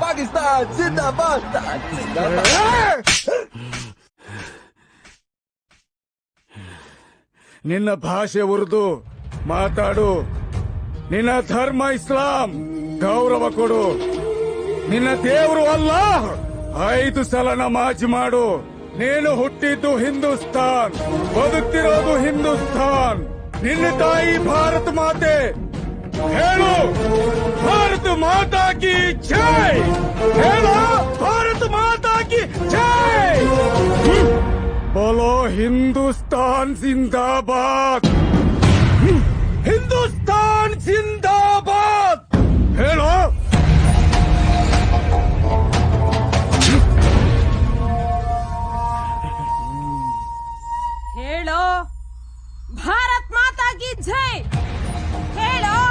ಪಾಕಿಸ್ತಾನ್ ಜಿಂದಾಬಾದ್ ನಿನ್ನ ಭಾಷೆ ಉರ್ದು ಮಾತಾಡು ನಿನ್ನ ಧರ್ಮ ಇಸ್ಲಾಂ ಗೌರವ ಕೊಡು ನಿನ್ನ ದೇವರು ಅಲ್ಲ ಐದು ಸಲ ನಮಾಜ್ ಮಾಡು ನೀನು ಹುಟ್ಟಿದ್ದು ಹಿಂದೂಸ್ತಾನ್ ಬದುಕ್ತಿರೋದು ಹಿಂದೂಸ್ತಾನ್ ನಿನ್ನ ತಾಯಿ ಭಾರತ ಮಾತೆ ಹೇಳು ಭಾರತ ಮಾತಾ बोलो हिंदुस्तान जिंदाबाद हिंदुस्तान जिंदाबाद हेलो हेलो भारत माता की जय हेलो